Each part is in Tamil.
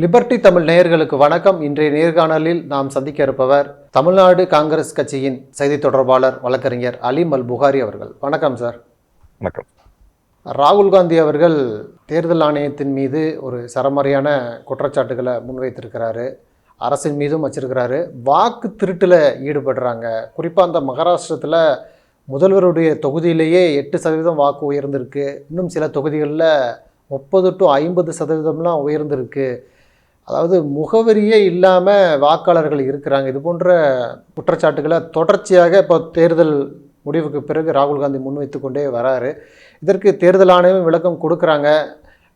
லிபர்டி தமிழ் நேயர்களுக்கு வணக்கம். இன்றைய நேர்காணலில் நாம் சந்திக்க இருப்பவர் தமிழ்நாடு காங்கிரஸ் கட்சியின் செய்தி தொடர்பாளர் வழக்கறிஞர் அலீம் அல் புகாரி அவர்கள். வணக்கம் சார். வணக்கம். ராகுல் காந்தி அவர்கள் தேர்தல் ஆணையத்தின் மீது ஒரு சரமாரியான குற்றச்சாட்டுகளை முன்வைத்திருக்கிறாரு. அரசின் மீதும் வச்சிருக்கிறாரு. வாக்கு திருட்டில் ஈடுபடுறாங்க. குறிப்பாக அந்த மகாராஷ்டிரத்தில் முதல்வருடைய தொகுதியிலேயே எட்டு சதவீதம் வாக்கு உயர்ந்திருக்கு. இன்னும் சில தொகுதிகளில் முப்பது டு ஐம்பது சதவீதம்லாம் உயர்ந்திருக்கு. அதாவது முகவரியே இல்லாமல் வாக்காளர்கள் இருக்கிறாங்க. இது போன்ற குற்றச்சாட்டுகளை தொடர்ச்சியாக இப்போ தேர்தல் முடிவுக்கு பிறகு ராகுல் காந்தி முன்வைத்து கொண்டே வராரு. இதற்கு தேர்தல் ஆணையம் விளக்கம் கொடுக்குறாங்க.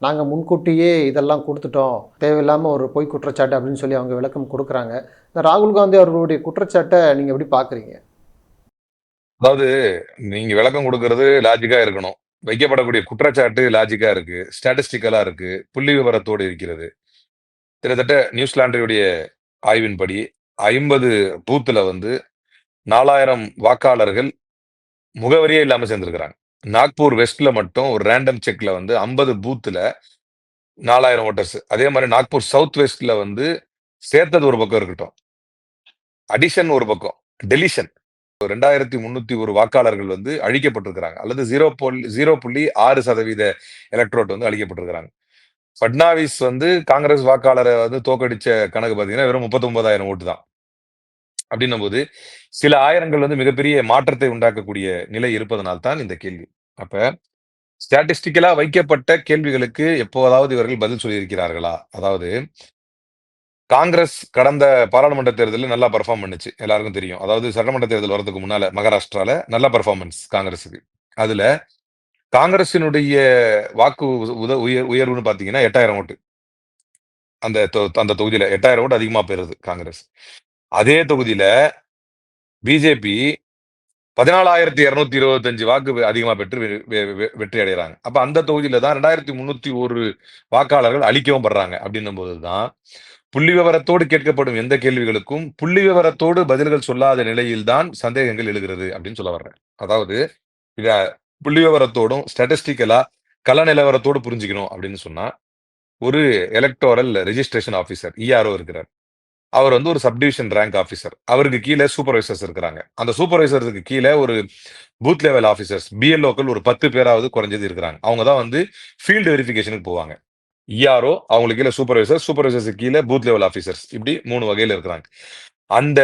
நாங்கள் முன்கூட்டியே இதெல்லாம் கொடுத்துட்டோம். தேவையில்லாமல் ஒரு பொய் குற்றச்சாட்டு அப்படின்னு சொல்லி அவங்க விளக்கம் கொடுக்குறாங்க. இந்த ராகுல் காந்தி அவர்களுடைய குற்றச்சாட்டை நீங்கள் எப்படி பார்க்குறீங்க? அதாவது நீங்கள் விளக்கம் கொடுக்கறது லாஜிக்காக இருக்கணும். வைக்கப்படக்கூடிய குற்றச்சாட்டு லாஜிக்காக இருக்குது ஸ்டாட்டிஸ்டிக்கலாக இருக்குது புள்ளி விவரத்தோடு இருக்கிறது. கிட்டத்தட்ட நியூசிலாண்டையுடைய ஆய்வின்படி ஐம்பது பூத்தில் வந்து நாலாயிரம் வாக்காளர்கள் முகவரியே இல்லாமல் சேர்ந்திருக்கிறாங்க. நாக்பூர் வெஸ்ட்ல மட்டும் ஒரு ரேண்டம் செக்ல வந்து ஐம்பது பூத்தில் நாலாயிரம் ஓட்டர்ஸ் அதே மாதிரி நாக்பூர் சவுத் வெஸ்ட்ல வந்து சேர்த்தது ஒரு பக்கம் இருக்கட்டும். அடிஷன் ஒரு பக்கம் டெலிஷன் ரெண்டாயிரத்தி முன்னூத்தி ஒரு வாக்காளர்கள் வந்து அழிக்கப்பட்டிருக்கிறாங்க. அல்லது ஜீரோ புள்ளி ஜீரோ புள்ளி ஆறு சதவீத எலக்ட்ரோட் வந்து அழிக்கப்பட்டிருக்கிறாங்க. பட்னாவிஸ் வந்து காங்கிரஸ் வாக்காளரை வந்து தோக்கடிச்ச கணக்கு பார்த்தீங்கன்னா வெறும் முப்பத்தொன்பதாயிரம் ஓட்டு தான். அப்படின்னும் போது சில ஆயிரங்கள் வந்து மிகப்பெரிய மாற்றத்தை உண்டாக்கக்கூடிய நிலை இருப்பதனால் தான் இந்த கேள்வி. அப்ப ஸ்டாட்டிஸ்டிக்கலா வைக்கப்பட்ட கேள்விகளுக்கு எப்போதாவது இவர்கள் பதில் சொல்லியிருக்கிறார்களா? அதாவது காங்கிரஸ் கடந்த பாராளுமன்ற தேர்தலில் நல்லா பெர்ஃபார்ம் பண்ணுச்சு. எல்லாருக்கும் தெரியும். அதாவது சட்டமன்ற தேர்தல் வரதுக்கு முன்னால மகாராஷ்டிரால நல்ல பெர்ஃபார்மன்ஸ் காங்கிரஸுக்கு. அதுல காங்கிரசினுடைய வாக்கு உத உயர் உயர்வுன்னு பார்த்தீங்கன்னா எட்டாயிரம் ஓட்டு. அந்த தொ- அந்த தொகுதியில எட்டாயிரம் ஓட்டு அதிகமா பெறுது காங்கிரஸ். அதே தொகுதியில பிஜேபி பதினாலாயிரத்தி இருநூத்தி இருபத்தஞ்சு வாக்கு அதிகமாக அதிகமா பெற்று வெ- வெ- வெ- வெற்றி அடைகிறாங்க அப்ப அந்த தொகுதியில தான் ரெண்டாயிரத்தி முன்னூத்தி ஒரு வாக்காளர்கள் அழிக்கவும் படுறாங்க அப்படின்னும் போதுதான் புள்ளி விவரத்தோடு கேட்கப்படும் எந்த கேள்விகளுக்கும் புள்ளி விவரத்தோடு பதில்கள் சொல்லாத நிலையில்தான் சந்தேகங்கள் எழுகிறது அப்படின்னு சொல்ல வர்றேன். அதாவது இத புள்ளி விவரத்தோடும் ஸ்டாட்டிஸ்டிக்கலா கள நிலவரத்தோடு புரிஞ்சுக்கணும் அப்படின்னு சொன்னா ஒரு எலக்டோரல் ரெஜிஸ்ட்ரேஷன் ஆபீசர் இஆர்ஓ இருக்கிறார். அவர் வந்து ஒரு சப்டிவிஷன் ரேங்க் ஆபீசர் அவருக்கு கீழே சூப்பர்வைசர்ஸ் இருக்கிறாங்க. அந்த சூப்பர்வைசருக்கு கீழே ஒரு பூத் லெவல் ஆபீசர்ஸ் பிஎல்ஓக்கள் ஒரு பத்து பேராவது குறைஞ்சது இருக்கிறாங்க. அவங்க தான் வந்து ஃபீல்டு வெரிஃபிகேஷனுக்கு போவாங்க. இஆர்ஓ அவங்களுக்கு கீழே சூப்பர்வைசர் சூப்பர்வைசர்ஸுக்கு கீழே பூத் லெவல் ஆபீசர்ஸ் இப்படி மூணு வகையில் இருக்கிறாங்க. அந்த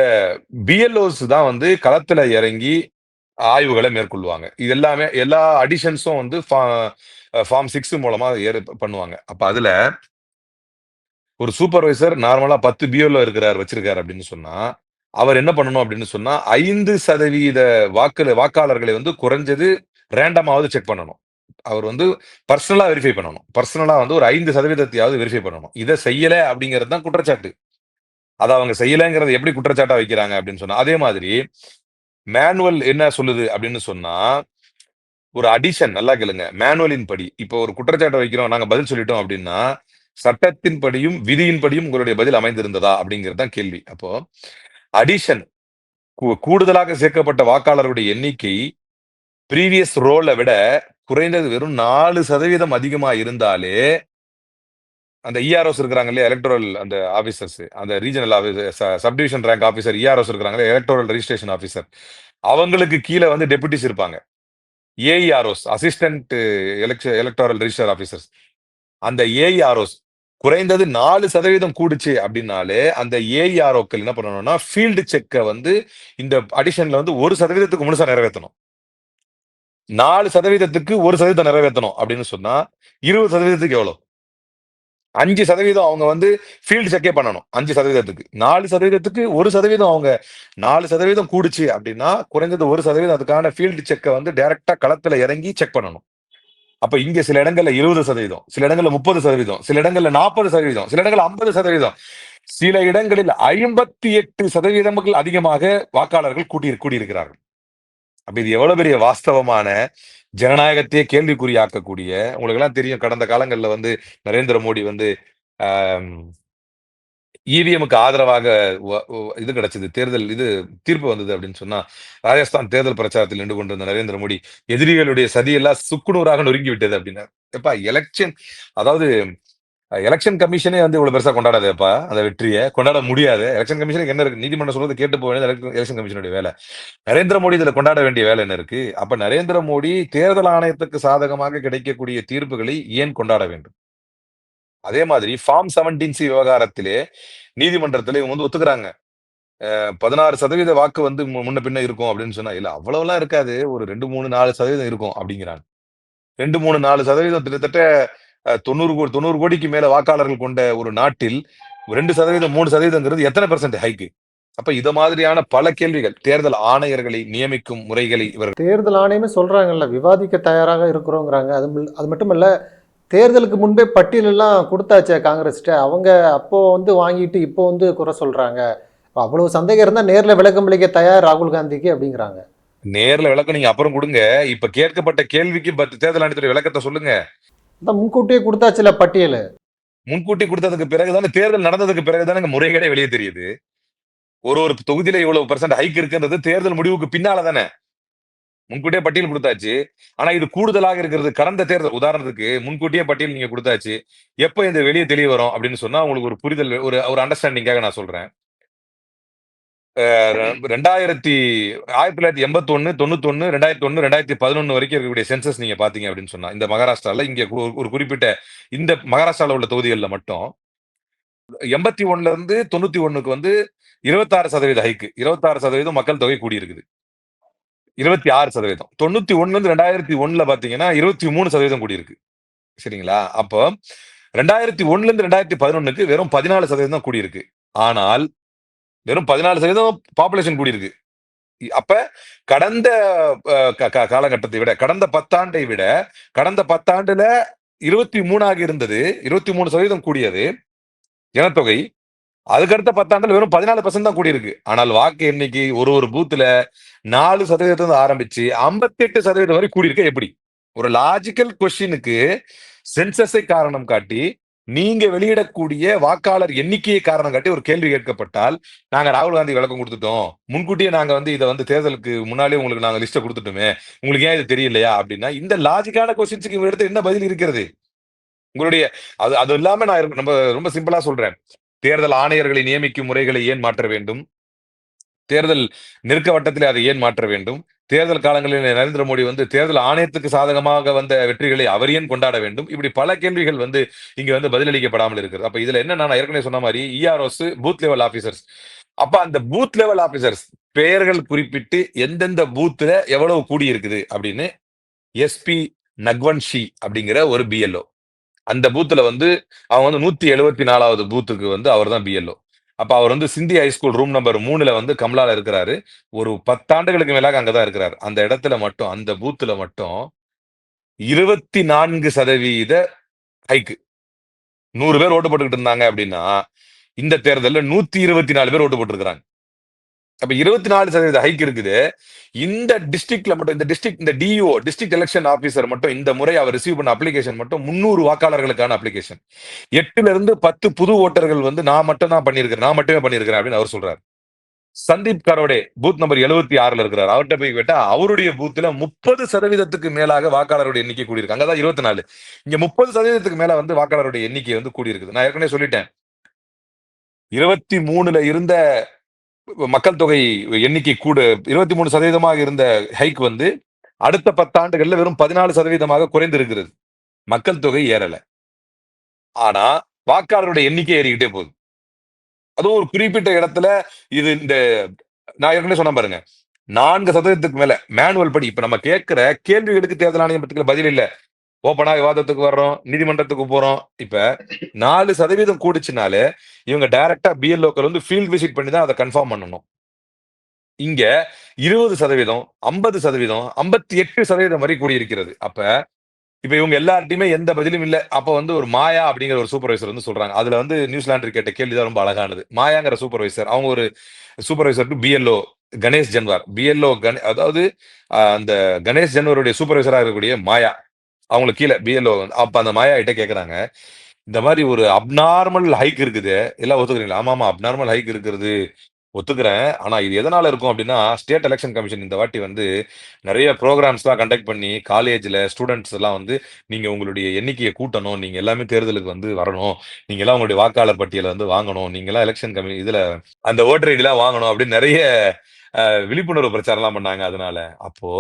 பிஎல்ஓஸ் தான் வந்து களத்துல இறங்கி ஆய்வுகளை மேற்கொள்வாங்க. இது எல்லாமே எல்லா அடிஷன்ஸும் வந்து ஃபார்ம் சிக்ஸ் மூலமா ஏறு பண்ணுவாங்க. அப்ப அதுல ஒரு சூப்பர்வைசர் நார்மலா பத்து பிஎல்ஓ இருக்கிறார் வச்சிருக்காரு அப்படின்னு சொன்னா அவர் என்ன பண்ணணும் அப்படின்னு சொன்னா ஐந்து சதவீத வாக்கு வாக்காளர்களை வந்து குறைஞ்சது ரேண்டமாவது செக் பண்ணணும். அவர் வந்து பர்சனலா வெரிஃபை பண்ணணும். பர்சனலா வந்து ஒரு ஐந்து சதவீதத்தையாவது வெரிஃபை பண்ணணும். இதை செய்யல அப்படிங்கிறது தான் குற்றச்சாட்டு. அதை அவங்க செய்யலைங்கிறத எப்படி குற்றச்சாட்டா வைக்கிறாங்க அப்படின்னு சொன்னா அதே மாதிரி மேனுவல் என்ன சொல்லுது அப்படின்னு சொன்னா ஒரு அடிஷன் நல்லா கேளுங்க. மேனுவலின் படி. இப்போ ஒரு குற்றச்சாட்டை வைக்கிறோம் நாங்க பதில் சொல்லிட்டோம் அப்படின்னா சட்டத்தின் படியும் விதியின் படியும் உங்களுடைய பதில் அமைந்திருந்ததா அப்படிங்கிறது தான் கேள்வி. அப்போ அடிஷன் கூடுதலாக சேர்க்கப்பட்ட வாக்காளருடைய எண்ணிக்கை ப்ரீவியஸ் ரோலை விட குறைந்தது வெறும் நாலு சதவீதம் அதிகமா இருந்தாலே அந்த இஆர்ஓஸ் இருக்கிறாங்க இல்லையா எலக்ட்ரல் அந்த ஆஃபீஸர்ஸ் அந்த regional subdivision rank officer EROs இருக்கிறாங்க எலக்ட்ரல் ரெஜிஸ்ட்ரேஷன் ஆஃபீஸர் அவங்களுக்கு கீழே வந்து டெபுட்டிஸ் இருப்பாங்க. AEROs assistant election electoral register officers அந்த ஏஇஆர்ஓஸ் குறைந்தது நாலு சதவீதம் கூடுச்சு அப்படின்னாலே அந்த ஏஇஆர்ஓக்கள் என்ன பண்ணணும்னா ஃபீல்டு செக்கை வந்து இந்த அடிஷன்ல வந்து ஒரு சதவீதத்துக்கு முழுசா நிறைவேற்றணும் நாலு சதவீதத்துக்கு ஒரு சதவீதம் நிறைவேற்றணும் அப்படின்னு சொன்னா இருபது சதவீதத்துக்கு எவ்வளவு? அஞ்சு சதவீதம் அவங்க வந்து ஃபீல்டு செக்கே பண்ணணும். அஞ்சு சதவீதத்துக்கு. நாலு சதவீதத்துக்கு ஒரு சதவீதம் அவங்க. நாலு சதவீதம் கூடுச்சு அப்படின்னா குறைஞ்சது ஒரு சதவீதம் அதுக்கான ஃபீல்டு செக்கை வந்து டைரக்டா களத்துல இறங்கி செக் பண்ணணும். அப்ப இங்க சில இடங்கள்ல இருபது சதவீதம் சில இடங்கள்ல முப்பது சதவீதம் சில இடங்கள்ல நாற்பது சதவீதம் சில இடங்கள்ல ஐம்பது சதவீதம். சில இடங்களில் ஐம்பத்தி எட்டு சதவீதங்கள் அதிகமாக வாக்காளர்கள் கூட்டி கூடியிருக்கிறார்கள். அப்ப இது எவ்வளவு பெரிய வாஸ்தவமான ஜனநாயகத்தையே கேள்விக்குறியாக்கக்கூடிய உங்களுக்கு எல்லாம் தெரியும் கடந்த காலங்கள்ல வந்து நரேந்திர மோடி வந்து இவிஎம்க்கு ஆதரவாக இது கிடைச்சது தேர்தல் இது தீர்ப்பு வந்தது அப்படின்னு சொன்னா ராஜஸ்தான் தேர்தல் பிரச்சாரத்தில் நின்று கொண்டிருந்த நரேந்திர மோடி எதிரிகளுடைய சதியெல்லாம் சுக்குநூறாக நொறுங்கி விட்டது அப்படின்னா எப்பா எலெக்ஷன் அதாவது எலெக்ஷன் கமிஷனே வந்து இவ்வளவு பெருசா கொண்டாடாதேப்பா அந்த வெற்றியை. கொண்டாட முடியாது. எலெக்ஷன் கமிஷனுக்கு என்ன இருக்கு? நீதிமன்றம் சொல்றது கேட்டு போக வேண்டியது எலெக்ஷன் கமிஷனுடைய வேலை. நரேந்திர மோடி இதுல கொண்டாட வேண்டிய வேலை என்ன இருக்கு? அப்ப நரேந்திர மோடி தேர்தல் ஆணையத்துக்கு சாதகமாக கிடைக்கக்கூடிய தீர்ப்புகளை ஏன் கொண்டாட வேண்டும்? அதே மாதிரி ஃபார்ம் செவன்டீன் சி விவகாரத்திலே நீதிமன்றத்துல இவங்க வந்து ஒத்துக்கிறாங்க. பதினாறு சதவீத வாக்கு வந்து மு- முன்ன பின்ன இருக்கும் அப்படின்னு சொன்னா இல்ல அவ்வளவுலாம் இருக்காது. ஒரு ரெண்டு மூணு நாலு சதவீதம் இருக்கும் அப்படிங்கிறாங்க. ரெண்டு மூணு நாலு சதவீதம் கிட்டத்தட்ட தொண்ணூறு கோடி தொண்ணூறு கோடிக்கு மேல வாக்காளர்கள் கொண்ட ஒரு நாட்டில் ரெண்டு சதவீதம் மூணு சதவீதம்ங்கிறது எத்தனை பெர்சன்ட் ஹைக்கு அப்ப இத மாதிரியான பல கேள்விகள் தேர்தல் ஆணையர்களை நியமிக்கும் முறைகளை இவர் தேர்தல் ஆணையமே சொல்றாங்கல்ல விவாதிக்க தயாராக இருக்கிறோங்கிறாங்க. அது அது மட்டும் இல்ல தேர்தலுக்கு முன்பே பட்டியலெல்லாம் கொடுத்தாச்சே காங்கிரஸ்கிட்ட. அவங்க அப்போ வந்து வாங்கிட்டு இப்போ வந்து குறை சொல்றாங்க. அவ்வளவு சந்தேகம் இருந்தா நேர்ல விளக்கம் அளிக்க தயார் ராகுல் காந்திக்கு அப்படிங்கிறாங்க. நேர்ல விளக்கம் நீங்க அப்புறம் கொடுங்க. இப்ப கேட்கப்பட்ட கேள்விக்கு தேர்தல் ஆணையத்துடைய விளக்கத்தை சொல்லுங்க. முன்கூட்டியே கொடுத்தாச்சுல பட்டியல். முன்கூட்டி கொடுத்ததுக்கு பிறகுதானே தேர்தல் நடந்ததுக்கு பிறகுதானே முறைகேடே வெளியே தெரியுது. ஒரு ஒரு தொகுதியில இவ்வளவு பெர்சன்ட் ஹைக் இருக்குன்றது தேர்தல் முடிவுக்கு பின்னால தானே முன்கூட்டியே பட்டியல் கொடுத்தாச்சு. ஆனா இது கூடுதலாக இருக்கிறது கடந்த தேர்தல். உதாரணத்துக்கு முன்கூட்டியே பட்டியல் நீங்க கொடுத்தாச்சு. எப்ப இந்த வெளியே தெரிய வரும் அப்படின்னு சொன்னா உங்களுக்கு ஒரு புரிதல் ஒரு ஒரு அண்டர்ஸ்டாண்டிங்காக நான் சொல்றேன். ரெண்டாயிரத்தி ஆயிரத்தி தொள்ளாயிரத்தி எண்பத்தி ஒன்னு தொண்ணூத்தி ஒன்னு ரெண்டாயிரத்தி ஒன்னு ரெண்டாயிரத்தி பதினொன்னு வரைக்கும் இருக்கக்கூடிய சென்சஸ் நீங்க பாத்தீங்க அப்படின்னு சொன்னா இந்த மகாராஷ்டிரால இங்க ஒரு- குறிப்பிட்ட இந்த மகாராஷ்டிரால உள்ள தொகுதிகளில் மட்டும் எண்பத்தி ஒன்னுல இருந்து தொண்ணூத்தி ஒண்ணுக்கு வந்து இருபத்தாறு சதவீத ஹைக்கு இருபத்தாறு சதவீதம் மக்கள் தொகை கூடியிருக்குது. இருபத்தி ஆறு சதவீதம். தொண்ணூத்தி ஒண்ணுல இருந்து ரெண்டாயிரத்தி ஒண்ணுல பாத்தீங்கன்னா இருபத்தி மூணு சதவீதம் கூடியிருக்கு. சரிங்களா? அப்போ ரெண்டாயிரத்தி ஒண்ணுல இருந்து ரெண்டாயிரத்தி பதினொன்னுக்கு வெறும் பதினாலு சதவீதம் தான் கூடியிருக்கு. ஆனால் வெறும் பதினாலு சதவீதம் பாப்புலேஷன் கூடியிருக்கு. அப்ப கடந்த க- காலகட்டத்தை விட கடந்த பத்தாண்டை விட கடந்த பத்தாண்டுல இருபத்தி மூணாக இருந்தது. இருபத்தி மூணு சதவீதம் கூடியது. ஜனத்தொகை. அதுக்கடுத்த பத்தாண்டுல வெறும் பதினாலு பர்சன்ட் தான் கூடியிருக்கு. ஆனால் வாக்கு எண்ணிக்கை ஒரு ஒரு பூத்துல நாலு சதவீதத்துல ஆரம்பிச்சு 58% எட்டு சதவீதம் வரை கூடியிருக்க. எப்படி? ஒரு லாஜிக்கல் கொஸ்டினுக்கு சென்சஸை காரணம் காட்டி நீங்க வெளியிடக்கூடிய வாக்காளர் எண்ணிக்கையை காரணம் காட்டி ஒரு கேள்வி கேட்கப்பட்டால் நாங்க ராகுல் காந்தி விளக்கம் கொடுத்துட்டோம். முன்கூட்டியே நாங்க வந்து இதை வந்து தேர்தலுக்கு முன்னாலே உங்களுக்கு நாங்க லிஸ்ட்டை கொடுத்துட்டோமே. உங்களுக்கு ஏன் இது தெரியலையா அப்படின்னா இந்த லாஜிக்கான கொஸ்டின்ஸுக்கு இவங்க இடத்துல என்ன பதில் இருக்கிறது? உங்களுடைய அது அது இல்லாம நான் ரொம்ப ரொம்ப சிம்பிளா சொல்றேன். தேர்தல் ஆணையர்களை நியமிக்கும் முறைகளை ஏன் மாற்ற வேண்டும்? தேர்தல் நெருக்க வட்டத்திலே அதை ஏன் மாற்ற வேண்டும்? தேர்தல் காலங்களில் நரேந்திர மோடி வந்து தேர்தல் ஆணையத்துக்கு சாதகமாக வந்த வெற்றிகளை அவர் ஏன் கொண்டாட வேண்டும்? இப்படி பல கேள்விகள் வந்து இங்க வந்து பதிலளிக்கப்படாமல் இருக்கிறது. அப்ப இதுல என்ன நான் ஏற்கனவே சொன்ன மாதிரி இஆர்ஓஸ் பூத் லெவல் ஆபீசர்ஸ் அப்ப அந்த பூத் லெவல் ஆபீசர்ஸ் பெயர்கள் குறிப்பிட்டு எந்தெந்த பூத்துல எவ்வளவு கூடி இருக்குது அப்படின்னு எஸ்பி நக்வன்ஷி அப்படிங்கிற ஒரு பிஎல்ஓ அந்த பூத்துல வந்து அவன் வந்து நூத்தி எழுபத்தி நாலாவது பூத்துக்கு வந்து அவர் தான் பிஎல்ஓ அப்ப அவர் வந்து சிந்தி ஹைஸ்கூல் ரூம் நம்பர் மூணுல வந்து கமலால இருக்கிறாரு. ஒரு பத்தாண்டுகளுக்கு மேலாக அங்கதான் இருக்கிறார். அந்த இடத்துல மட்டும் அந்த பூத்துல மட்டும் இருபத்தி நான்கு சதவீத ஹைக்கு நூறு பேர் ஓட்டு போட்டுக்கிட்டு இருந்தாங்க அப்படின்னா இந்த தேர்தலில் நூத்தி இருபத்தி நாலு பேர் ஓட்டு போட்டிருக்கிறாங்க. அப்ப இருபத்தி நாலு சதவீத ஹைக் இருக்குது. இந்த டிஸ்ட்ரிக்ட்ல மட்டும் இந்த டிஸ்ட்ரிக்ட் இந்த டிஓ டிஸ்ட்ரிக்ட் எலெக்ஷன் ஆபீசர் மட்டும் இந்த முறை அவர் ரிசீவ் பண்ண அப்ளிகேஷன் மட்டும் முன்னூறு வாக்காளர்களுக்கான அப்ளிகேஷன் எட்டுல இருந்து பத்து புது ஓட்டர்கள் வந்து நான் மட்டும் தான் பண்ணியிருக்கிறேன் நான் மட்டுமே பண்ணியிருக்கிறேன் அப்படின்னு அவர் சொல்றாரு. சந்தீப் கரோடே பூத் நம்பர் எழுபத்தி ஆறுல இருக்கிறார். அவர்கிட்ட போய் கேட்டா அவருடைய பூத்துல முப்பது சதவீதத்துக்கு மேலாக வாக்காளருடைய எண்ணிக்கை கூடியிருக்கு. அங்கதான் இருபத்தி நாலு. இங்க முப்பது சதவீதத்துக்கு மேல வந்து வாக்காளருடைய எண்ணிக்கை வந்து கூடியிருக்குது. நான் ஏற்கனவே சொல்லிட்டேன். இருபத்தி மூணுல இருந்த மக்கள் தொகை எண்ணிக்கை கூட இருபத்தி மூணு சதவீதமாக இருந்த ஹைக் வந்து அடுத்த பத்தாண்டுகள்ல வெறும் பதினாலு சதவீதமாக குறைந்து இருக்கிறது மக்கள் தொகை ஏறல. ஆனா வாக்காளருடைய எண்ணிக்கை ஏறிக்கிட்டே போகுது. அதுவும் ஒரு குறிப்பிட்ட இடத்துல இது இந்த நான் ஏற்கனவே சொன்ன பாருங்க. நான்கு சதவீதத்துக்கு மேல மேனுவல் படி. இப்ப நம்ம கேட்கிற கேள்விகளுக்கு தேர்தல் ஆணையம் பத்தில பதில் இல்ல. ஓப்பனா விவாதத்துக்கு வர்றோம் நீதிமன்றத்துக்கு போறோம். இப்ப நாலு சதவீதம் கூடுச்சுனாலே இவங்க டைரக்டா பிஎல்ஓக்கள் வந்து ஃபீல்ட் விசிட் பண்ணி தான் அதை கன்ஃபார்ம் பண்ணணும். இங்க இருபது சதவீதம் ஐம்பது சதவீதம் ஐம்பத்தி எட்டு சதவீதம் வரை கூடியிருக்கிறது. அப்ப இப்ப இவங்க எல்லார்ட்டையுமே எந்த பதிலும் இல்லை. அப்ப வந்து ஒரு மாயா அப்படிங்கிற ஒரு சூப்பர்வைசர் வந்து சொல்றாங்க. அதுல வந்து நியூசிலாண்டு கேட்ட கேள்விதான் ரொம்ப அழகானது. மாயாங்கிற சூப்பர்வைசர் அவங்க ஒரு supervisor to BLO Ganesh Janwar. BLO கணே அதாவது அந்த கணேஷ் ஜன்வருடைய சூப்பர்வைசராக இருக்கக்கூடிய மாயா. அவங்களுக்கு கீழே பிஎல்ஓ அப்போ அந்த மாயா கிட்ட கேட்குறாங்க இந்த மாதிரி ஒரு அப்நார்மல் ஹைக் இருக்குது எல்லாம் ஒத்துக்கிறீங்களா ஆமாம் ஆமாம் அப்நார்மல் ஹைக் இருக்கிறது ஒத்துக்கிறேன். ஆனால் இது எதனால் இருக்கும் அப்படின்னா ஸ்டேட் எலெக்ஷன் கமிஷன் இந்த வாட்டி வந்து நிறைய ப்ரோக்ராம்ஸ்லாம் கண்டக்ட் பண்ணி, காலேஜில் ஸ்டூடெண்ட்ஸ் எல்லாம் வந்து, நீங்கள் உங்களுடைய எண்ணிக்கையை கூட்டணும். நீங்கள் எல்லாமே தேர்தலுக்கு வந்து வரணும். நீங்கள் எல்லாம் உங்களுடைய வாக்காளர் பட்டியலை வந்து வாங்கணும். நீங்களாம் எலெக்ஷன் கமி இதில் அந்த ஓட்டர் ஐடிலாம் வாங்கணும் அப்படின்னு நிறைய விழிப்புணர்வு பிரச்சாரம்லாம் பண்ணாங்க அதனால. அப்போ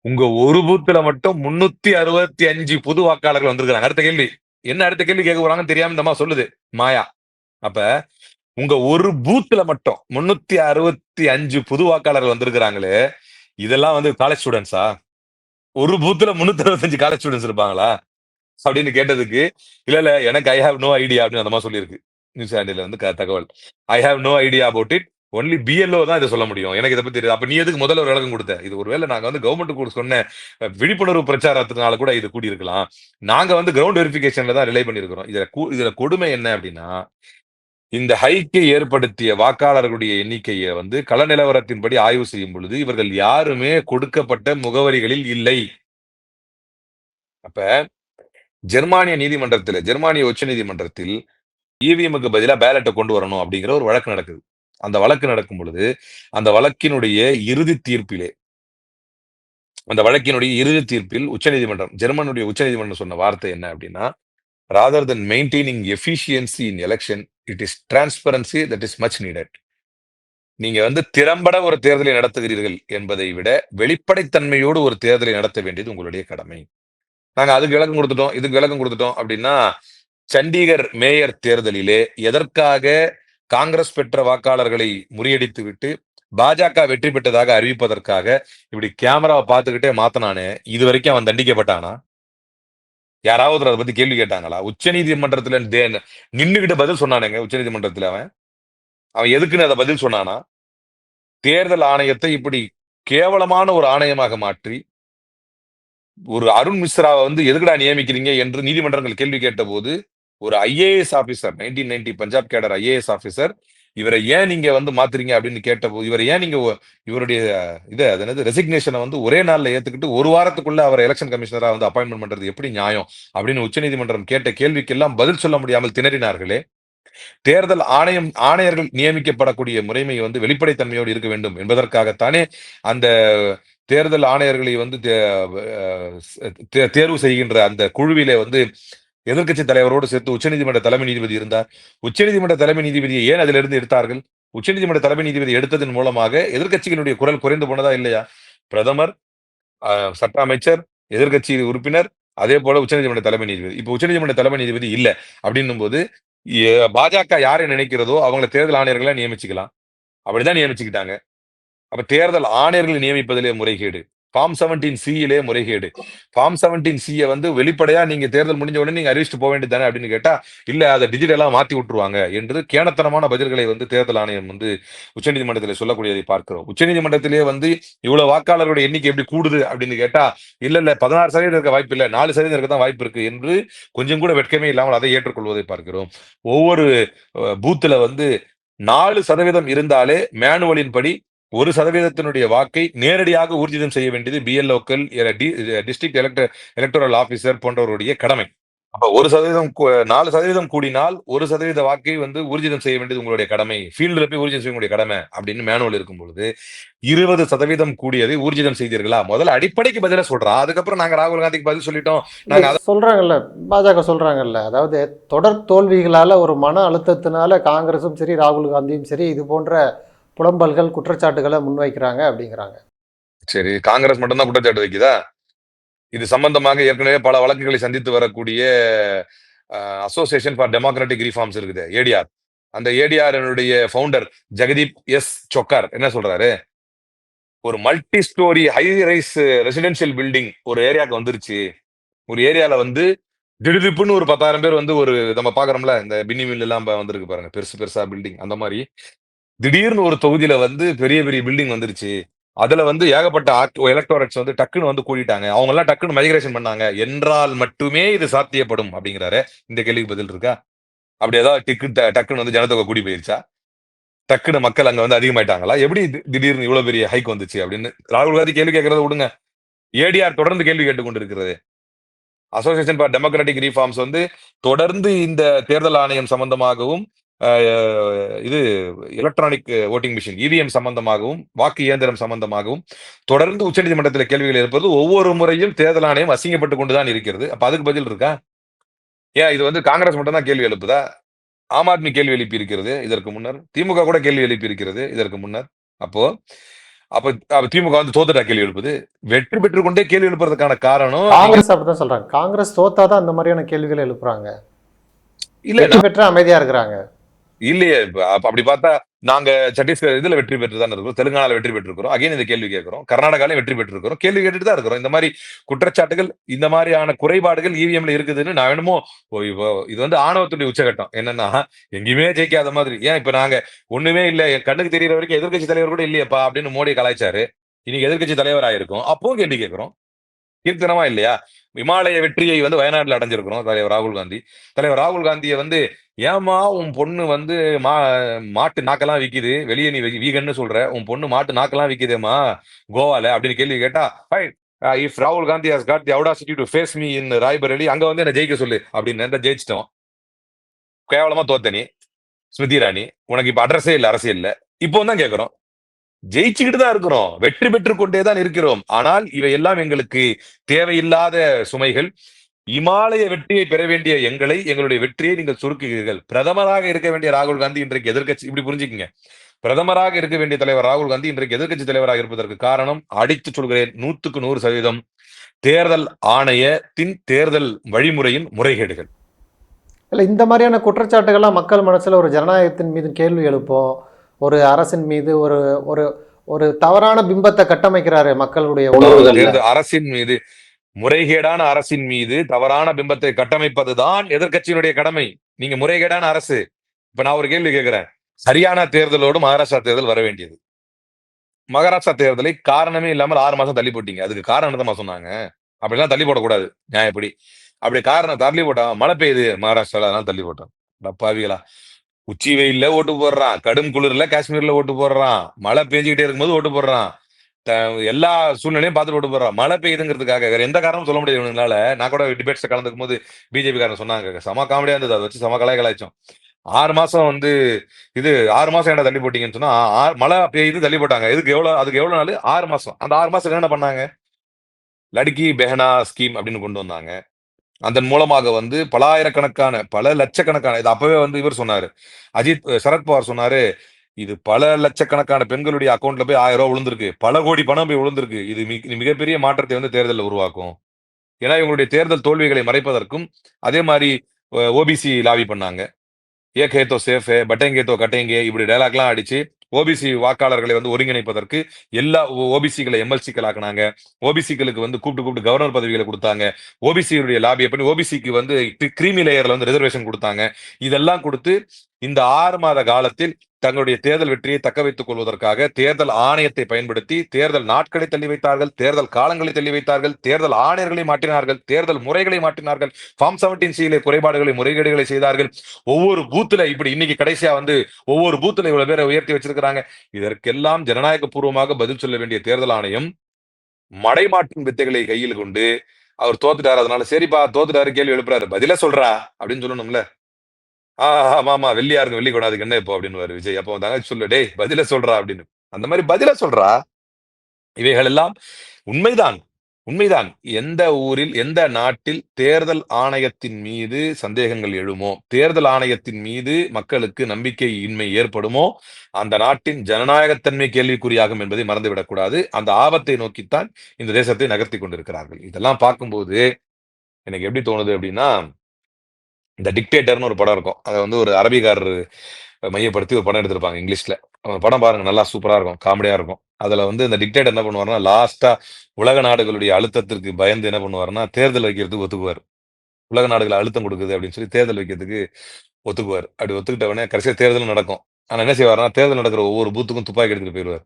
உங்க ஒரு பூத்துல மட்டும் 365 புது வாக்காளர்கள் வந்திருக்காங்க. அடுத்த கேள்வி. என்ன அடுத்த கேள்வி கேட்க போறாங்கன்னு தெரியாம சொல்லுது. மாயா. அப்ப உங்க ஒரு பூத்துல மட்டும் 365 புது வாக்காளர்கள் வந்திருக்கிறாங்களே இதெல்லாம் வந்து காலேஜ் ஸ்டூடண்ட்ஸா? ஒரு பூத்துல முன்னூத்தி அறுபத்தஞ்சு காலேஜ் ஸ்டூடெண்ட்ஸ் இருப்பாங்களா? அப்படின்னு கேட்டதுக்கு, இல்ல இல்ல எனக்கு ஐ ஹாவ் நோ ஐடியா அப்படின்னு அந்த மாதிரி சொல்லியிருக்கு. நியூஸ் ஆண்டில வந்து க தகவல். I have no idea about it. Only BLO தான் இதை சொல்ல முடியும். எனக்கு இத பத்தி தெரியாது. அப்ப நீ எதுக்கு முதல்ல ஒரு விளக்கம் கொடுத்த இது ஒருவேளை நாங்க வந்து கவர்ன்மென்ட்க்கு சொன்ன விழிப்புணர்வு பிரச்சாரத்தினால கூட இது கூடியிருக்கலாம். நாங்க வந்து கிரவுண்ட் வெரிஃபிகேஷன்ல தான் ரிலே பண்ணிருக்கிறோம் இதுல இதுல கொடுமை என்ன அப்படின்னா இந்த ஹைக்கை ஏற்படுத்திய வாக்காளர்களுடைய எண்ணிக்கையை வந்து கள நிலவரத்தின்படி ஆய்வு செய்யும் பொழுது, இவர்கள் யாருமே கொடுக்கப்பட்ட முகவரிகளில் இல்லை. அப்ப ஜெர்மானிய நீதிமன்றத்தில் ஜெர்மானிய உச்ச நீதிமன்றத்தில் இவிஎம்க்கு பதிலா பேலட்டை கொண்டு வரணும் அப்படிங்கிற ஒரு வழக்கு நடக்குது. அந்த வழக்கு நடக்கும் பொழுது, அந்த வழக்கினுடைய இறுதி தீர்ப்பிலே அந்த வழக்கினுடைய இறுதி தீர்ப்பில் உச்சநீதிமன்றம் ஜெர்மனுடைய உச்சநீதிமன்றம் சொன்ன வார்த்தை என்ன அப்படின்னா rather then maintaining efficiency in election, it is transparency that is much needed. நீங்க வந்து திறம்பட ஒரு தேர்தலை நடத்துகிறீர்கள் என்பதை விட, வெளிப்படைத்தன்மையோடு ஒரு தேர்தலை நடத்த வேண்டியது உங்களுடைய கடமை. நாங்க அதுக்கு விளக்கம் கொடுத்துட்டோம் இதுக்கு விளக்கம் கொடுத்துட்டோம் அப்படின்னா சண்டிகர் மேயர் தேர்தலிலே எதற்காக காங்கிரஸ் பெற்ற வாக்காளர்களை முறியடித்துவிட்டு, பாஜக வெற்றி பெற்றதாக அறிவிப்பதற்காக, இப்படி கேமராவை பார்த்துக்கிட்டே மாற்றினானே இது வரைக்கும் அவன் தண்டிக்கப்பட்டானா? யாராவது அதை பத்தி கேள்வி கேட்டாங்களா? உச்ச நீதிமன்றத்துல நின்றுகிட்ட பதில் சொன்னானுங்க உச்ச நீதிமன்றத்துல அவன். அவன் எதுக்குன்னு அதை பதில் சொன்னானா? தேர்தல் ஆணையத்தை இப்படி கேவலமான ஒரு ஆணையமாக மாற்றி ஒரு அருண் மிஸ்ராவை வந்து எதுக்குடா நியமிக்கிறீங்க என்று நீதிமன்றங்கள் கேள்வி கேட்டபோது, ஒரு IAS officer nineteen ninety Punjab cadre IAS officer இவரை ஏன் நீங்க வந்து மாத்துறீங்க அப்படின்னு கேட்டபோது, இவரை ஏன் நீங்க இவருடைய இது அதனது என்னது வந்து ஒரே நாள்ல ஏத்துக்கிட்டு, ஒரு வாரத்துக்குள்ள அவர் எலெக்ஷன் கமிஷனரா வந்து அப்பாயின்மெண்ட் பண்றது எப்படி நியாயம்? அப்படின்னு உச்சநீதிமன்றம் கேட்ட கேள்விக்கெல்லாம் பதில் சொல்ல முடியாமல் திணறினார்களே, தேர்தல் ஆணையம் ஆணையர்கள் நியமிக்கப்படக்கூடிய முறைமை வந்து வெளிப்படைத்தன்மையோடு இருக்க வேண்டும் என்பதற்காகத்தானே அந்த தேர்தல் ஆணையர்களை வந்து தே தே தேர்வு செய்கின்ற அந்த குழுவிலே வந்து எதிர்க்கட்சி தலைவரோடு சேர்த்து உச்சநீதிமன்ற தலைமை நீதிபதி இருந்தார். உச்சநீதிமன்ற தலைமை நீதிபதியை ஏன் அதிலிருந்து எடுத்தார்கள்? உச்சநீதிமன்ற தலைமை நீதிபதி எடுத்ததன் மூலமாக எதிர்கட்சிகளுடைய குரல் குறைந்து போனதா இல்லையா? பிரதமர், சட்ட அமைச்சர், எதிர்கட்சி உறுப்பினர், அதே போல உச்சநீதிமன்ற தலைமை நீதிபதி. இப்போ உச்சநீதிமன்ற தலைமை நீதிபதி இல்ல. அப்படின்னும் போது பாஜக யாரை நினைக்கிறதோ அவங்கள தேர்தல் ஆணையர்களை நியமிச்சுக்கலாம். அப்படிதான் நியமிச்சுக்கிட்டாங்க. அப்ப தேர்தல் ஆணையர்களை நியமிப்பதிலே முறைகேடு. ஃபார்ம் 17 சியிலே முறைகேடு. ஃபார்ம் செவன்டீன் சியை வந்து வெளிப்படையா நீங்க தேர்தல் முடிஞ்ச உடனே நீங்க அறிவிச்சுட்டு போக வேண்டியது தானே அப்படின்னு கேட்டா, இல்ல அதை டிஜிட்டலா மாத்தி விட்டுருவாங்க என்று கேணத்தனமான பதில்களை வந்து தேர்தல் ஆணையம் வந்து உச்சநீதிமன்றத்திலே சொல்லக்கூடியதை பார்க்கிறோம். உச்சநீதிமன்றத்திலேயே வந்து இவ்வளவு வாக்காளர்களுடைய எண்ணிக்கை எப்படி கூடுது அப்படின்னு கேட்டா, இல்ல இல்ல 16% இருக்க வாய்ப்பு இல்லை நாலு சதவீதம் இருக்க தான் வாய்ப்பு இருக்கு என்று கொஞ்சம் கூட வெட்கமே இல்லாமல் அதை ஏற்றுக்கொள்வதை பார்க்கிறோம். ஒவ்வொரு பூத்துல வந்து நாலு சதவீதம் இருந்தாலே மேனுவலின் படி 1% வாக்கை நேரடியாக ஊர்ஜிதம் செய்ய வேண்டியது பிஎல்ஓக்கள், டிஸ்ட்ரிக்ட் எலக்ட எலக்டோரல் ஆபிசர் போன்றவருடைய கடமை. அப்ப 1% கு 4% கூடினால் 1% வாக்கை வந்து ஊர்ஜிதம் செய்ய வேண்டியது உங்களுடைய கடமை. ஃபீல்ட்ல போய் ஊர்ஜிதம் செய்ய உங்களுடைய கடமை அப்டின்னு மேனுவல் இருக்கும் பொழுது, 20% கூடியதை ஊர்ஜிதம் செய்தீர்களா? முதல்ல அடிப்படைக்கு பதிலா சொல்றா. அதுக்கப்புறம் நாங்க ராகுல் காந்திக்கு பதில் சொல்லிட்டோம். நாங்க அத சொல்றாங்கல்ல, பாஜக சொல்றாங்கல்ல. அதாவது தொடர் தோல்விகளால ஒரு மன அழுத்தத்தினால காங்கிரஸும் சரி, ராகுல் காந்தியும் சரி, இது போன்ற புலம்பல்கள், குற்றச்சாட்டுகளை முன்வைக்கிறாங்க அப்படிங்கிறாங்க சரி, காங்கிரஸ் மட்டும்தான் குற்றச்சாட்டு வைக்குதா? இது சம்பந்தமாக ஏற்கனவே பல வழக்குகளை சந்தித்து வரக்கூடிய அசோசியேஷன் ஃபார் டெமோக்ராட்டிக் ரிஃபார்ம்ஸ் இருக்குது. ஏடிஆர். அந்த ஏடிஆரினுடைய ஃபவுண்டர் ஜெகதீப் எஸ். சொக்கார் என்ன சொல்றாரு? ஒரு multi storey high rise residential building ஒரு ஏரியாவுக்கு வந்துருச்சு. ஒரு ஏரியால வந்து திடுதிப்புன்னு ஒரு 10,000 பேர் வந்து ஒரு நம்ம பாக்குறோம்ல இந்த பின்னி மில் எல்லாம் வந்திருக்கு பாருங்க. பெருசு பெருசா பில்டிங் அந்த மாதிரி திடீர்னு ஒரு தொகுதியில வந்து பெரிய பெரிய பில்டிங் வந்துருச்சு. அதுல வந்து ஏகப்பட்ட ஆக் வந்து டக்குன்னு வந்து கூடிட்டாங்க. அவங்க எல்லாம் டக்குன்னு மைக்ரேஷன் பண்ணாங்க. என்றால் மட்டுமே இது சாத்தியப்படும் அப்படிங்கிறாரு இந்த கேள்விக்கு பதில் இருக்கா? அப்படி ஏதாவது டிக்கு டக்குன்னு வந்து ஜனத்தொகை கூடி போயிருச்சா? டக்குன்னு மக்கள் அங்க வந்து அதிகமாயிட்டாங்களா? எப்படி திடீர்னு இவ்வளவு பெரிய ஹைக் வந்துச்சு அப்படின்னு ராகுல் காந்தி கேள்வி கேட்கறத விடுங்க. ஏடிஆர் தொடர்ந்து கேள்வி கேட்டுக் கொண்டிருக்கிறது. அசோசியேஷன் ஃபார் டெமோக்ராட்டிக் ரிஃபார்ம்ஸ் வந்து தொடர்ந்து இந்த தேர்தல் ஆணையம் சம்பந்தமாகவும், இது எலக்ட்ரானிக் ஓட்டிங் மிஷின் இவிஎம் சம்பந்தமாகவும் வாக்கு இயந்திரம் சம்பந்தமாகவும் தொடர்ந்து உச்சநீதிமன்றத்தில் கேள்விகள் இருப்பது ஒவ்வொரு முறையும் தேர்தல் ஆணையம் அசிங்கப்பட்டு கொண்டுதான் இருக்கிறது. அப்ப அதுக்கு பதில் இருக்கா? ஏன் இது வந்து காங்கிரஸ் மட்டும் தான் கேள்வி எழுப்புதா? ஆம் ஆத்மி கேள்வி எழுப்பி இருக்கிறது இதற்கு முன்னர். திமுக கூட கேள்வி எழுப்பி இருக்கிறது இதற்கு முன்னர். அப்போ அப்ப திமுக வந்து தோத்துட்டா கேள்வி எழுப்புது. வெற்றி பெற்று கொண்டே கேள்வி எழுப்புறதுக்கான காரணம் காங்கிரஸ் அப்படிதான் சொல்றாங்க. காங்கிரஸ் தோத்தாதான் அந்த மாதிரியான கேள்விகளை எழுப்புறாங்க. இல்ல வெற்றி பெற்ற அமைதியா இருக்கிறாங்க. இல்லையே அப்படி பார்த்தா நாங்க சத்தீஸ்கர் இதுல வெற்றி பெற்று தான் இருக்கிறோம் தெலுங்கானால வெற்றி பெற்றிருக்கிறோம். அகைன் இந்த கேள்வி கேட்கிறோம். கர்நாடகாலையும் வெற்றி பெற்றிருக்கிறோம். கேள்வி கேட்டுட்டு தான் இருக்கிறோம். இந்த மாதிரி குற்றச்சாட்டுகள் இந்த மாதிரியான குறைபாடுகள் இவிஎம்ல இருக்குதுன்னு நான் வேணுமோ இப்போ இது வந்து ஆணவத்துடைய உச்சகட்டம். என்னன்னா எங்கேயுமே ஜெயிக்காத மாதிரி. ஏன் இப்ப நாங்க ஒண்ணுமே இல்ல என் கண்ணுக்கு தெரியற வரைக்கும் எதிர்க்கட்சி தலைவர் கூட இல்லையப்பா அப்படின்னு மோடி கலாய்ச்சாரு. இன்னைக்கு எதிர்க்கட்சி தலைவர் ஆயிருக்கும் அப்பவும் கேள்வி கேட்கிறோம். கீர்த்தனமா இல்லையா? இமாலய வெற்றியை வந்து வயநாட்டில் அடைஞ்சிருக்கிறோம் தலைவர் ராகுல் காந்தி. தலைவர் ராகுல் காந்தியை வந்து ஏமா உன் பொண்ணு வந்து மா மாட்டு நாக்கெல்லாம் விற்கிது வெளியே நீ வீகன்னு சொல்ற உன் பொண்ணு மாட்டு நாக்கெல்லாம் விற்கிதேம்மா கோவால? அப்படின்னு கேள்வி கேட்டா இஃப் ராகுல் Gandhi has got the audacity to face me in Raebareli அங்க வந்து என்ன ஜெயிக்க சொல்லு அப்படின்னு ஜெயிச்சிட்டோம். கேவலமா தோத்தனி ஸ்மிருதி இராணி உனக்கு இப்ப அட்ரஸே இல்லை அரசியல்ல. இப்போ தான் கேட்குறோம் ஜெயிச்சுக்கிட்டு தான் இருக்கிறோம். வெற்றி பெற்று கொண்டே தான் இருக்கிறோம். ஆனால் இவை எல்லாம் எங்களுக்கு தேவையில்லாத சுமைகள். இமாலய வெற்றியை பெற வேண்டிய எங்களை எங்களுடைய வெற்றியை நீங்கள் சுருக்குகிறீர்கள். பிரதமராக இருக்க வேண்டிய ராகுல் காந்தி இன்றைக்கு எதிர்கட்சி இப்படி புரிஞ்சுக்கங்க. பிரதமராக இருக்க வேண்டிய தலைவர் ராகுல் காந்தி இன்றைக்கு எதிர்க்கட்சி தலைவராக இருப்பதற்கு காரணம் அடித்து சொல்கிறேன் நூத்துக்கு நூறு சதவீதம் தேர்தல் ஆணையத்தின் தேர்தல் வழிமுறையின் முறைகேடுகள். இல்ல இந்த மாதிரியான குற்றச்சாட்டுகள்லாம் மக்கள் மனசுல ஒரு ஜனநாயகத்தின் மீது கேள்வி எழுப்போம். ஒரு அரசின் மீது ஒரு ஒரு ஒரு தவறான பிம்பத்தை கட்டமைக்கிறாரு மக்களுடைய அரசின் மீது முறைகேடான அரசின் மீது தவறான பிம்பத்தை கட்டமைப்பதுதான் எதிர்க்கட்சியினுடைய கடமை. நீங்க முறைகேடான அரசு. இப்ப நான் ஒரு கேள்வி கேட்கிறேன். சரியான தேர்தலோடு மகாராஷ்டிரா தேர்தல் வர வேண்டியது. மகாராஷ்டிரா தேர்தலை காரணமே இல்லாமல் ஆறு மாசம் தள்ளி போட்டீங்க. அதுக்கு காரணம் என்னமா சொன்னாங்க? அப்படிலாம் தள்ளி போடக்கூடாது. நியாயப்படி அப்படி காரணம் தள்ளி போட்டான் மழை பெய்யுது மகாராஷ்டிரால அதனால தள்ளி போட்டான் டப்பாவிகளா. உச்சி வெயில்ல ஓட்டு போடுறான். கடும் குளிர்ல காஷ்மீர்ல ஓட்டு போடுறான். மழை பெஞ்சுக்கிட்டே இருக்கும்போது ஓட்டு போடுறான். எல்லா சூழ்நிலையும் பார்த்துட்டு ஓட்டு போடுறான். மழை பெய்யுதுங்கிறதுக்காக வேற எந்த காரணமும் சொல்ல முடியாது இவனுங்களால. நான் கூட டிபேட்ஸ் கலந்துக்கும் போது பிஜேபி காரன் சொன்னாங்க சம காமெடியா இருந்தது. அதை வச்சு சம கலாய் கலாய்ச்சோம். ஆறு மாசம் வந்து இது ஆறு மாசம் என்ன தள்ளி போட்டீங்கன்னு சொன்னா மழை பெய்யுது தள்ளி போட்டாங்க. இதுக்கு எவ்வளவு அதுக்கு எவ்வளவு நாள்? ஆறு மாசம். அந்த ஆறு மாசம் என்ன பண்ணாங்க? லடுக்கி பெஹனா ஸ்கீம் அப்படின்னு கொண்டு வந்தாங்க. அதன் மூலமாக வந்து பல ஆயிரக்கணக்கான பல லட்சக்கணக்கான இது அப்பவே வந்து இவர் சொன்னாரு. அஜித் சரத்பவார் சொன்னாரு இது பல லட்சக்கணக்கான பெண்களுடைய அக்கௌண்ட்ல போய் ஆயிரம் ரூபா விழுந்திருக்கு. பல கோடி பணம் போய் விழுந்திருக்கு. இது மிக- மிகப்பெரிய மாற்றத்தை வந்து தேர்தலில் உருவாக்கும். ஏன்னா இவங்களுடைய தேர்தல் தோல்விகளை மறைப்பதற்கும் அதே மாதிரி ஓபிசி லாபி பண்ணாங்க. ஏக் சேஃபே சேஃப் பட்டேங்கேத்தோ கட்டேங்கே இப்படி டைலாக்லாம் அடிச்சு ஓபிசி வாக்காளர்களை வந்து ஒருங்கிணைப்பதற்கு எல்லா ஓபிசிகளை எம்எல்சிக்கள் ஆக்குனாங்க. ஓபிசிகளுக்கு வந்து கூப்பிட்டு கூப்பிட்டு கவர்னர் பதவிகளை கொடுத்தாங்க. ஓபிசியுடைய லாபியை பண்ணி ஓபிசிக்கு வந்து கிரீமி லேயர்ல வந்து ரிசர்வேஷன் கொடுத்தாங்க. இதெல்லாம் கொடுத்து இந்த ஆறு மாத காலத்தில் தங்களுடைய தேர்தல் வெற்றியை தக்க வைத்துக் கொள்வதற்காக தேர்தல் ஆணையத்தை பயன்படுத்தி தேர்தல் நாட்களை தள்ளி வைத்தார்கள் தேர்தல் காலங்களை தள்ளி வைத்தார்கள் தேர்தல் ஆணையர்களை மாற்றினார்கள் தேர்தல் முறைகளை மாற்றினார்கள் ஃபார்ம் செவன்டீன் சியிலே குறைபாடுகளை முறைகேடுகளை செய்தார்கள். ஒவ்வொரு பூத்துல இப்படி இன்னைக்கு கடைசியா வந்து ஒவ்வொரு பூத்துல இவ்வளவு பேரை உயர்த்தி வச்சிருக்கிறாங்க. இதற்கெல்லாம் ஜனநாயக பூர்வமாக பதில் சொல்ல வேண்டிய தேர்தல் ஆணையம் மடைமாட்டின் வித்தைகளை கையில் கொண்டு அவர் தோத்துட்டாரு. அதனால சரிப்பா தோத்துட்டாரு கேள்வி எழுப்புறாரு. பதில சொல்றா அப்படின்னு சொல்லணும்ல. ஆஹ் ஆமா ஆமா. வெள்ளியா இருக்கும் வெள்ளி கொண்டாதுக்கு என்ன இப்போ அப்படின்னு விஜய். அப்போ வந்தாங்க சொல்லு டேய் பதில சொல்றா அப்படின்னு. அந்த மாதிரி பதில சொல்றா. இவைகள் எல்லாம் உண்மைதான். உண்மைதான். எந்த ஊரில் எந்த நாட்டில் தேர்தல் ஆணையத்தின் மீது சந்தேகங்கள் எழுமோ தேர்தல் ஆணையத்தின் மீது மக்களுக்கு நம்பிக்கை இன்மை ஏற்படுமோ அந்த நாட்டின் ஜனநாயகத்தன்மை கேள்விக்குறியாகும் என்பதை மறந்துவிடக்கூடாது. அந்த ஆபத்தை நோக்கித்தான் இந்த தேசத்தை நகர்த்தி கொண்டிருக்கிறார்கள். இதெல்லாம் பார்க்கும்போது எனக்கு எப்படி தோணுது அப்படின்னா இந்த டிக்டேட்டர்னு ஒரு படம் இருக்கும். அதை வந்து ஒரு அரபிக்காரர் மையப்படுத்தி ஒரு படம் எடுத்திருப்பாங்க இங்கிலீஷ்ல. அந்த படம் பாருங்க நல்லா சூப்பரா இருக்கும் காமெடியா இருக்கும். அதுல வந்து இந்த டிக்டேட்டர் என்ன பண்ணுவாருன்னா லாஸ்டா உலக நாடுகளுடைய அழுத்தத்திற்கு பயந்து என்ன பண்ணுவாருன்னா தேர்தல் வைக்கிறதுக்கு ஒத்துக்குவார். உலக நாடுகள் அழுத்தம் கொடுக்குது அப்படின்னு சொல்லி தேர்தல் வைக்கிறதுக்கு ஒத்துக்குவார். அப்படி ஒத்துக்கிட்ட உடனே கடைசியா தேர்தல் நடக்கும். ஆனா என்ன செய்வாருன்னா தேர்தல் நடக்கிற ஒவ்வொரு பூத்துக்கும் துப்பாக்கி எடுத்துட்டு போயிடுவார்.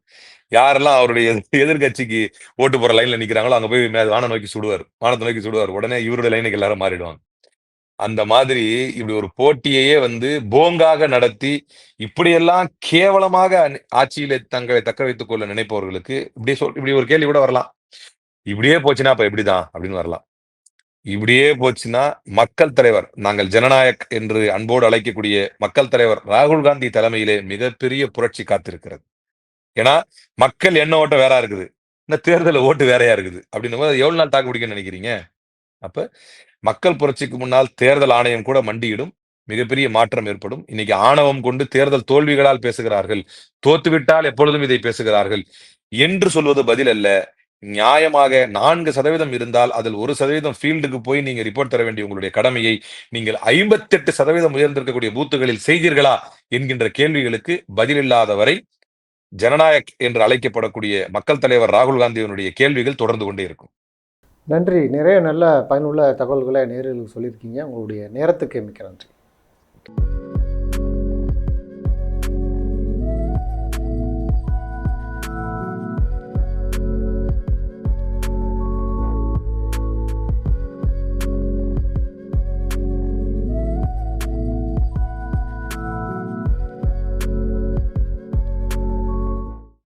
யாரெல்லாம் அவருடைய எதிர்கட்சிக்கு ஓட்டு போற லைன்ல நிக்கிறாங்களோ அங்க போய் வானம் நோக்கி சுடுவார். வானத்தை நோக்கி சுடுவார். உடனே இவருடைய லைனுக்கு எல்லாரும் மாறிடுவாங்க. அந்த மாதிரி இப்படி ஒரு போட்டியையே வந்து போங்காக நடத்தி இப்படியெல்லாம் கேவலமாக ஆட்சியில தங்களை தக்க வைத்துக் கொள்ள நினைப்பவர்களுக்கு இப்படி சொல் இப்படி ஒரு கேள்வி கூட வரலாம். இப்படியே போச்சுன்னா அப்ப எப்படிதான் அப்படின்னு வரலாம். இப்படியே போச்சுன்னா மக்கள் தலைவர் நாங்கள் ஜனநாயக் என்று அன்போடு அழைக்கக்கூடிய மக்கள் தலைவர் ராகுல் காந்தி தலைமையிலே மிகப்பெரிய புரட்சி காத்திருக்கிறது. ஏன்னா மக்கள் எண்ண ஓட்டம் வேற இருக்குது. இந்த தேர்தல் ஓட்டு வேறையா இருக்குது. அப்படின்னும் போது எவ்வளவு நாள் தாக்கு பிடிக்கும்னு நினைக்கிறீங்க? அப்ப மக்கள் புரட்சிக்கு முன்னால் தேர்தல் ஆணையம் கூட மண்டியிடும். மிகப்பெரிய மாற்றம் ஏற்படும். இன்னைக்கு ஆணவம் கொண்டு தேர்தல் தோல்விகளால் பேசுகிறார்கள். தோத்துவிட்டால் எப்பொழுதும் இதை பேசுகிறார்கள். என்று சொல்வது பதில் அல்ல. நியாயமாக நான்கு சதவீதம் இருந்தால் அதில் ஒரு சதவீதம் ஃபீல்டுக்கு போய் நீங்க ரிப்போர்ட் தர வேண்டிய உங்களுடைய கடமையை நீங்கள் ஐம்பத்தெட்டு சதவீதம் உயர்ந்திருக்கக்கூடிய பூத்துகளில் செய்தீர்களா என்கின்ற கேள்விகளுக்கு பதிலில்லாத வரை ஜனநாயக் என்று அழைக்கப்படக்கூடிய மக்கள் தலைவர் ராகுல் காந்தியினுடைய கேள்விகள் தொடர்ந்து கொண்டே இருக்கும். நன்றி. நிறைய நல்ல பயனுள்ள தகவல்களை நேரில் சொல்லியிருக்கீங்க. உங்களுடைய நேரத்துக்கு மிக்க நன்றி.